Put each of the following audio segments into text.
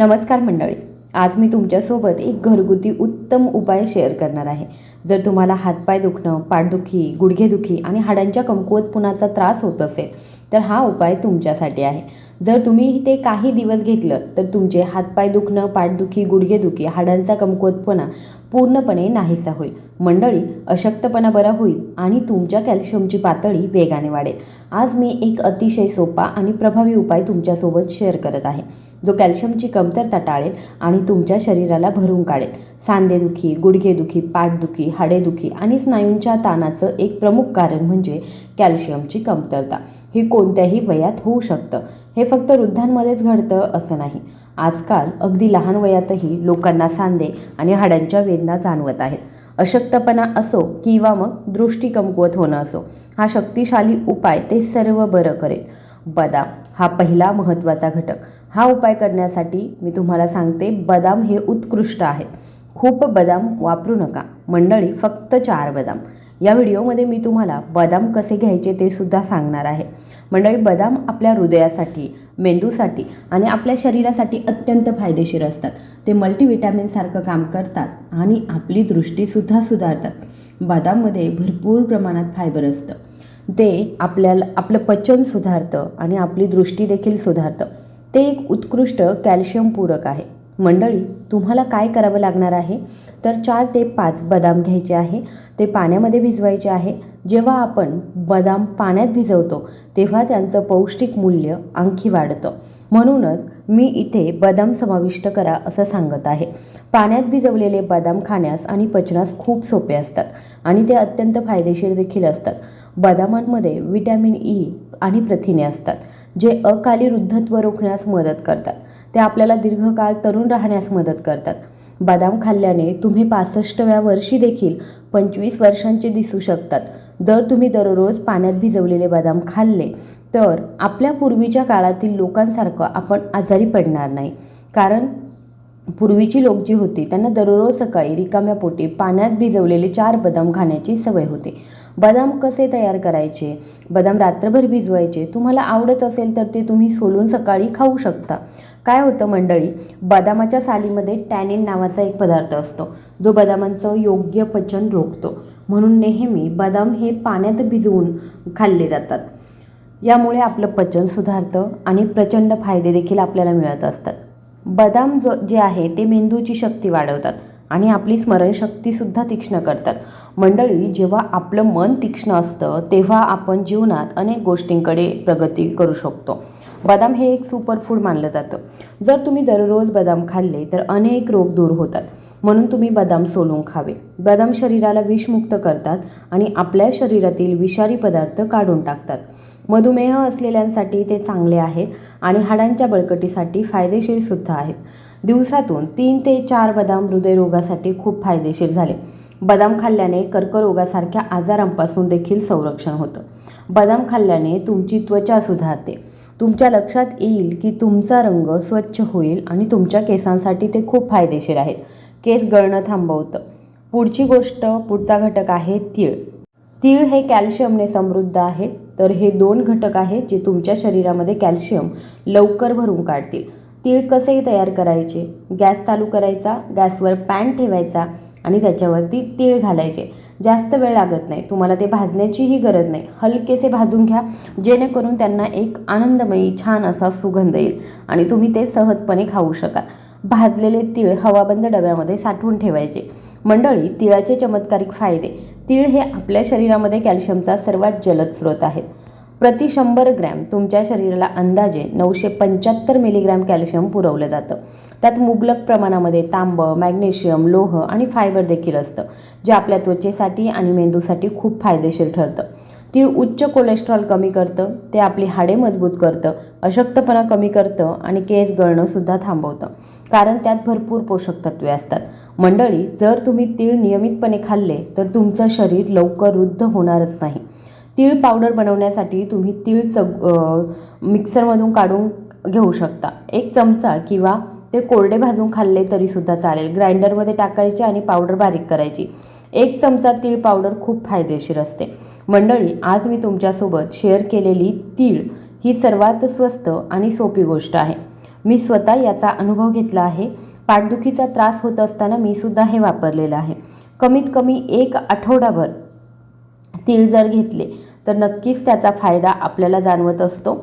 नमस्कार मंडळी. आज मी तुमच्यासोबत एक घरगुती उत्तम उपाय शेअर करणार आहे. जर तुम्हाला हातपाय दुखणं पाठदुखी गुडघेदुखी आणि हाडांच्या कमकुवतपणाचा त्रास होत असेल तर हा उपाय तुमच्यासाठी आहे. जर तुम्ही ते काही दिवस घेतलं तर तुमचे हातपाय दुखणं पाठदुखी गुडघेदुखी हाडांचा कमकुवतपणा पूर्णपणे नाहीसा होईल. मंडळी अशक्तपणा बरा होईल आणि तुमच्या कॅल्शियमची पातळी वेगाने वाढेल. आज मी एक अतिशय सोपा आणि प्रभावी उपाय तुमच्यासोबत शेअर करत आहे. जो कॅल्शियमची कमतरता टाळेल आणि तुमच्या शरीराला भरून काढेल. सांधेदुखी गुडघेदुखी पाठदुखी हाडेदुखी आणि स्नायूंच्या ताणाचं एक प्रमुख कारण म्हणजे कॅल्शियमची कमतरता. ही कोणत्याही वयात होऊ शकतं. हे फक्त वृद्धांमध्येच घडतं असं नाही. आजकाल अगदी लहान वयातही लोकांना सांधे आणि हाडांच्या वेदना जाणवत आहेत. अशक्तपणा असो किंवा मग दृष्टी कमकुवत होणं असो हा शक्तिशाली उपाय ते सर्व बरं करेल. बदाम हा पहिला महत्त्वाचा घटक. हा उपाय करण्यासाठी मी तुम्हाला सांगते बदाम हे उत्कृष्ट आहे. खूप बदाम वापरू नका. मंडळी फक्त चार बदाम. या व्हिडिओमध्ये मी तुम्हाला बदाम कसे घ्यायचे ते सुद्धा सांगणार आहे. मंडळी बदाम आपल्या हृदयासाठी मेंदूसाठी आणि आपल्या शरीरासाठी अत्यंत फायदेशीर असतात. ते मल्टीविटॅमिनसारखं काम करतात आणि आपली दृष्टीसुद्धा सुधारतात. बदाममध्ये भरपूर प्रमाणात फायबर असतं. ते आपल्याला आपलं पचन सुधारतं आणि आपली दृष्टी देखील सुधारतं. ते एक उत्कृष्ट कॅल्शियम पूरक आहे. मंडळी तुम्हाला काय करावं लागणार आहे? तर चार ते पाच बदाम घ्यायचे आहे ते पाण्यामध्ये भिजवायचे आहे. जेव्हा आपण बदाम पाण्यात भिजवतो तेव्हा त्यांचं पौष्टिक मूल्य आणखी वाढतं. म्हणूनच मी इथे बदाम समाविष्ट करा असं सांगत आहे. पाण्यात भिजवलेले बदाम खाण्यास आणि पचनास खूप सोपे असतात आणि ते अत्यंत फायदेशीर देखील असतात. बदामांमध्ये विटॅमिन ई आणि प्रथिने असतात. जे अकाली वृद्धत्व रोखण्यास मदत करतात. ते आपल्याला दीर्घकाळ तरुण राहण्यास मदत करतात. बदाम खाल्ल्याने तुम्ही पासष्टव्या वर्षी देखील पंचवीस वर्षांचे दिसू शकतात. जर तुम्ही दररोज पाण्यात भिजवलेले बदाम खाल्ले तर आपल्या पूर्वीच्या काळातील लोकांसारखं आपण आजारी पडणार नाही. कारण पूर्वीची लोक जी होती त्यांना दररोज सकाळी रिकाम्या पोटी पाण्यात भिजवलेले चार बदाम खाण्याची सवय होती. बदाम कसे तयार करायचे? बदाम रात्रभर भिजवायचे? तुम्हाला आवडत असेल तर ते तुम्ही सोलून सकाळी खाऊ शकता. काय होतं मंडळी? बदामाच्या सालीमध्ये टॅनिन नावाचा एक पदार्थ असतो. जो बदामांचं योग्य पचन रोखतो. म्हणून नेहमी बदाम हे पाण्यात भिजवून खाल्ले जातात. यामुळे आपलं पचन सुधारतं आणि प्रचंड फायदे देखील आपल्याला मिळत असतात. बदाम जो जे आहे ते मेंदूची शक्ती वाढवतात आणि आपली स्मरणशक्तीसुद्धा तीक्ष्ण करतात. मंडळी जेव्हा आपलं मन तीक्ष्ण असतं तेव्हा आपण जीवनात अनेक गोष्टींकडे प्रगती करू शकतो. बदाम हे एक सुपरफूड मानलं जातं. जर तुम्ही दररोज बदाम खाल्ले तर अनेक रोग दूर होतात. म्हणून तुम्ही बदाम सोलून खावे. बदाम शरीराला विषमुक्त करतात आणि आपल्या शरीरातील विषारी पदार्थ काढून टाकतात. मधुमेह असलेल्यांसाठी ते चांगले आहेत आणि हाडांच्या बळकटीसाठी फायदेशीरसुद्धा आहेत. दिवसातून तीन ते चार बदाम हृदयरोगासाठी खूप फायदेशीर झाले. बदाम खाल्ल्याने कर्करोगासारख्या आजारांपासून देखील संरक्षण होतं. बदाम खाल्ल्याने तुमची त्वचा सुधारते. तुमच्या लक्षात येईल की तुमचा रंग स्वच्छ होईल आणि तुमच्या केसांसाठी ते खूप फायदेशीर आहेत. केस गळणं थांबवतं. पुढची गोष्ट पुढचा घटक आहे तीळ. तीळ हे कॅल्शियमने समृद्ध आहे तर हे दोन घटक आहेत जे तुमच्या शरीरामध्ये कॅल्शियम लवकर भरून काढतील. तीळ कसे तयार करायचे? गॅस चालू करायचा गॅसवर पॅन ठेवायचा आणि त्याच्यावरती तीळ घालायचे. जास्त वेळ लागत नाही तुम्हाला ते भाजण्याचीही गरज नाही. हलकेसे भाजून घ्या जेणेकरून त्यांना एक आनंदमयी छान असा सुगंध येईल आणि तुम्ही ते सहजपणे खाऊ शकाल. भाजलेले तीळ हवाबंद डब्यामध्ये साठवून ठेवायचे. मंडळी तिळाचे चमत्कारिक फायदे. तीळ हे आपल्या शरीरामध्ये कॅल्शियमचा सर्वात जलद स्रोत आहे प्रति शंभर ग्रॅम तुमच्या शरीराला अंदाजे नऊशे पंच्याहत्तर मिलीग्रॅम कॅल्शियम पुरवलं जातं. त्यात मुबलक प्रमाणामध्ये तांब मॅग्नेशियम लोह आणि फायबर देखील असतं जे आपल्या त्वचेसाठी आणि मेंदूसाठी खूप फायदेशीर ठरतं. तीळ उच्च कोलेस्ट्रॉल कमी करतं ते आपली हाडे मजबूत करतं अशक्तपणा कमी करतं आणि केस गळणंसुद्धा थांबवतं. कारण त्यात भरपूर पोषक तत्वे असतात. मंडळी जर तुम्ही तीळ नियमितपणे खाल्ले तर तुमचं शरीर लवकर वृद्ध होणारच नाही. तीळ पावडर बनवण्यासाठी तुम्ही तीळ चग मिक्सरमधून काढून घेऊ शकता. एक चमचा किंवा ते कोरडे भाजून खाल्ले तरीसुद्धा चालेल. ग्राइंडरमध्ये टाकायचे आणि पावडर बारीक करायची. एक चमचा तीळ पावडर खूप फायदेशीर असते. मंडळी आज मी तुमच्यासोबत शेअर केलेली तीळ ही सर्वात स्वस्त आणि सोपी गोष्ट आहे. मी स्वतः याचा अनुभव घेतला आहे. पाठदुखीचा त्रास होत असताना मी सुद्धा हे वापरलेलं आहे. कमीत कमी एक आठवडाभर तीळ जर घेतले तर नक्कीच त्याचा फायदा आपल्याला जाणवत असतो.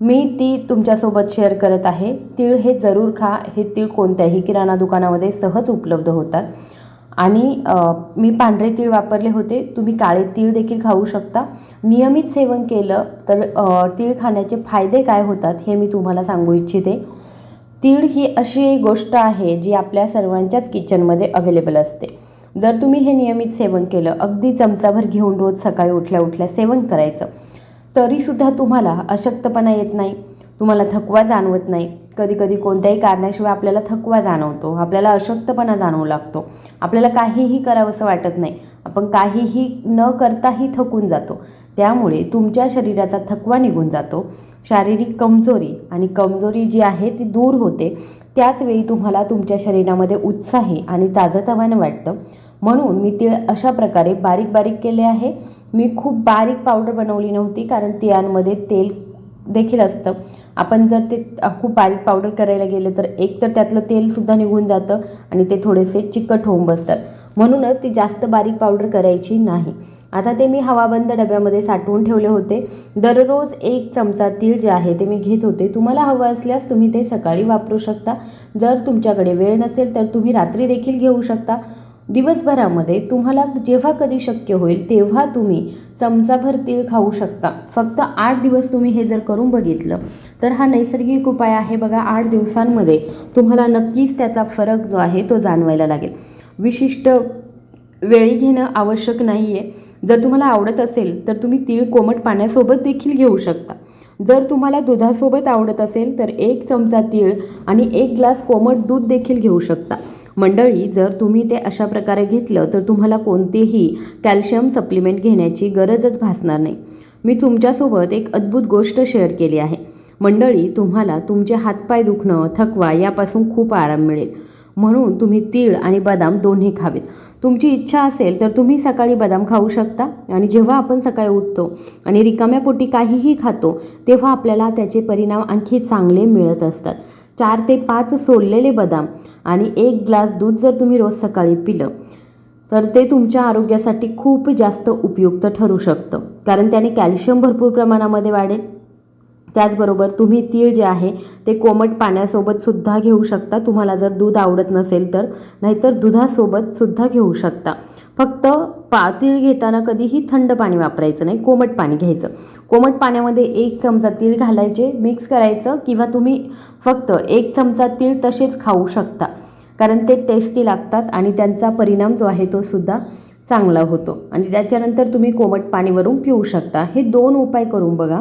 मी ती तुमच्यासोबत शेअर करत आहे. तीळ हे जरूर खा. हे तीळ कोणत्याही किराणा दुकानामध्ये सहज उपलब्ध होतात. आणि मी पांढरे तीळ वापरले होते. तुम्ही काळे तीळ देखील खाऊ शकता. नियमित सेवन केलं तर तीळ खाण्याचे फायदे काय होतात हे मी तुम्हाला सांगू इच्छिते. तीळ ही अशी एक गोष्ट आहे जी आपल्या सर्वांच्याच किचनमध्ये अवेलेबल असते. जर तुम्ही हे नियमित सेवन केलं अगदी चमचाभर घेऊन रोज सकाळी उठल्या उठल्या सेवन करायचं तरीसुद्धा तुम्हाला अशक्तपणा येत नाही. तुम्हाला थकवा जाणवत नाही. कधी कधी कोणत्याही कारणाशिवाय आपल्याला थकवा जाणवतो. आपल्याला अशक्तपणा जाणवू लागतो. आपल्याला काहीही करावंसं वाटत नाही. आपण काहीही न करताही थकून जातो. त्यामुळे तुमच्या शरीराचा थकवा निघून जातो. शारीरिक कमजोरी आणि कमजोरी जी आहे ती दूर होते. त्याचवेळी तुम्हाला तुमच्या शरीरामध्ये उत्साही आणि ताजंतवानं वाटतं. म्हणून मी तीळ अशा प्रकारे बारीक बारीक केले आहे. मी खूप बारीक पावडर बनवली नव्हती कारण तिळांमध्ये तेल देखील असतं. आपण जर ते खूप बारीक पावडर करायला गेलं तर एक तर त्यातलं तेलसुद्धा निघून जातं आणि ते थोडेसे चिकट होऊन बसतात. म्हणूनच ती जास्त बारीक पावडर करायची नाही. आता ते मी हवाबंद डब्यामध्ये साठवून ठेवले होते. दररोज एक चमचा तीळ जे आहे ते मी घेत होते. तुम्हाला हवं असल्यास तुम्ही ते सकाळी वापरू शकता. जर तुमच्याकडे वेळ नसेल तर तुम्ही रात्री देखील घेऊ शकता. दिवसभरामध्ये तुम्हाला जेव्हा कधी शक्य होईल तेव्हा तुम्ही चमचाभर तीळ खाऊ शकता. फक्त आठ दिवस तुम्ही हे जर करून बघितलं तर हा नैसर्गिक उपाय आहे बघा आठ दिवसांमध्ये तुम्हाला नक्कीच त्याचा फरक जो आहे तो जाणवायला लागेल. विशिष्ट वेळी घेणं आवश्यक नाही आहे जर तुम्हाला आवडत असेल तर तुम्ही तीळ कोमट पाण्यासोबत देखील घेऊ शकता. जर तुम्हाला दुधासोबत आवडत असेल तर एक चमचा तीळ आणि एक ग्लास कोमट दूध देखील घेऊ शकता. मंडळी जर तुम्ही ते अशा प्रकारे घेतलं तर तुम्हाला कोणतेही कॅल्शियम सप्लिमेंट घेण्याची गरजच भासणार नाही. मी तुमच्यासोबत एक अद्भुत गोष्ट शेअर केली आहे. मंडळी तुम्हाला तुमचे हातपाय दुखणं थकवा यापासून खूप आराम मिळेल. म्हणून तुम्ही तीळ आणि बदाम दोन्ही खावेत. तुमची इच्छा असेल तर तुम्ही सकाळी बदाम खाऊ शकता. आणि जेव्हा आपण सकाळी उठतो आणि रिकाम्या पोटी काहीही खातो तेव्हा आपल्याला त्याचे परिणाम आणखी चांगले मिळत असतात. चार ते पाच सोललेले बदाम आणि एक ग्लास दूध जर तुम्ही रोज सकाळी पिलं तर ते तुमच्या आरोग्यासाठी खूप जास्त उपयुक्त ठरू शकतं. कारण त्याने कॅल्शियम भरपूर प्रमाणामध्ये वाढेल. त्याचबरोबर तुम्ही तीळ जे आहे ते कोमट पाण्यासोबत सुद्धा घेऊ शकता. तुम्हाला जर दूध आवडत नसेल तर नाहीतर दुधासोबत सुद्धा घेऊ शकता. फक्त पा तीळ घेताना कधीही थंड पाणी वापरायचं नाही कोमट पाणी घ्यायचं. कोमट पाण्यामध्ये एक चमचा तीळ घालायचे मिक्स करायचं किंवा तुम्ही फक्त एक चमचा तीळ तसेच खाऊ शकता. कारण ते टेस्टी लागतात आणि त्यांचा परिणाम जो आहे तो सुद्धा चांगला होतो. आणि त्याच्यानंतर तुम्ही कोमट पाणीवरून पिऊ शकता. हे दोन उपाय करून बघा.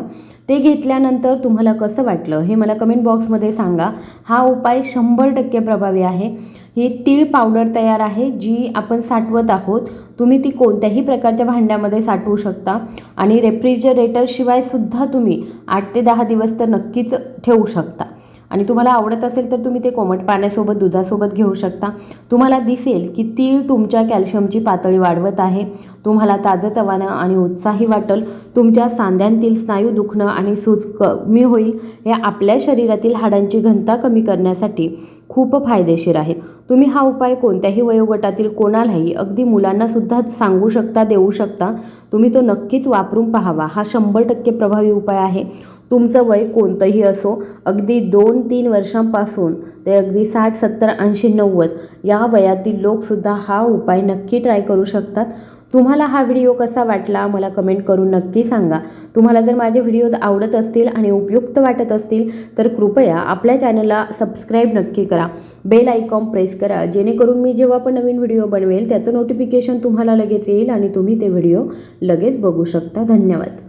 ते घेतल्यानंतर तुम्हाला कसं वाटलं हे मला कमेंट बॉक्समध्ये सांगा. हा उपाय शंभर टक्के प्रभावी आहे. ही तीळ पावडर तयार आहे जी आपण साठवत आहोत. तुम्ही ती कोणत्याही प्रकारच्या भांड्यामध्ये साठवू शकता आणि रेफ्रिजरेटरशिवायसुद्धा तुम्ही आठ ते दहा दिवस तर नक्कीच ठेवू शकता. आणि तुम्हाला आवडत असेल तर तुम्ही ते कोमट पाण्यासोबत दुधासोबत घेऊ शकता. तुम्हाला दिसेल की तीळ तुमच्या कॅल्शियमची पातळी वाढवत आहे. तुम्हाला ताजंतवानं आणि उत्साही वाटेल तुमच्या सांध्यांतील स्नायू दुखणं आणि सूज कमी होईल हे आपल्या शरीरातील हाडांची घनता कमी करण्यासाठी खूप फायदेशीर आहे. तुम्ही हा उपाय कोणत्याही वयोगटातील कोणालाही अगदी मुलांनासुद्धा सांगू शकता देऊ शकता. तुम्ही तो नक्कीच वापरून पाहावा. हा शंभर टक्के प्रभावी उपाय आहे. तुमचं वय कोणतंही असो अगदी दोन तीन वर्षांपासून ते अगदी साठ सत्तर ऐंशी नव्वद या वयातील लोकसुद्धा हा उपाय नक्की ट्राय करू शकतात. तुम्हाला हा व्हिडिओ कसा वाटला मला कमेंट करून नक्की सांगा. तुम्हाला जर माझे व्हिडिओज आवडत असतील आणि उपयुक्त वाटत असतील तर कृपया आपल्या चॅनलला सबस्क्राईब नक्की करा. बेल आयकॉन प्रेस करा जेणेकरून मी जेव्हा पण नवीन व्हिडिओ बनवेल त्याचं नोटिफिकेशन तुम्हाला लगेच येईल आणि तुम्ही ते व्हिडिओ लगेच बघू शकता. धन्यवाद.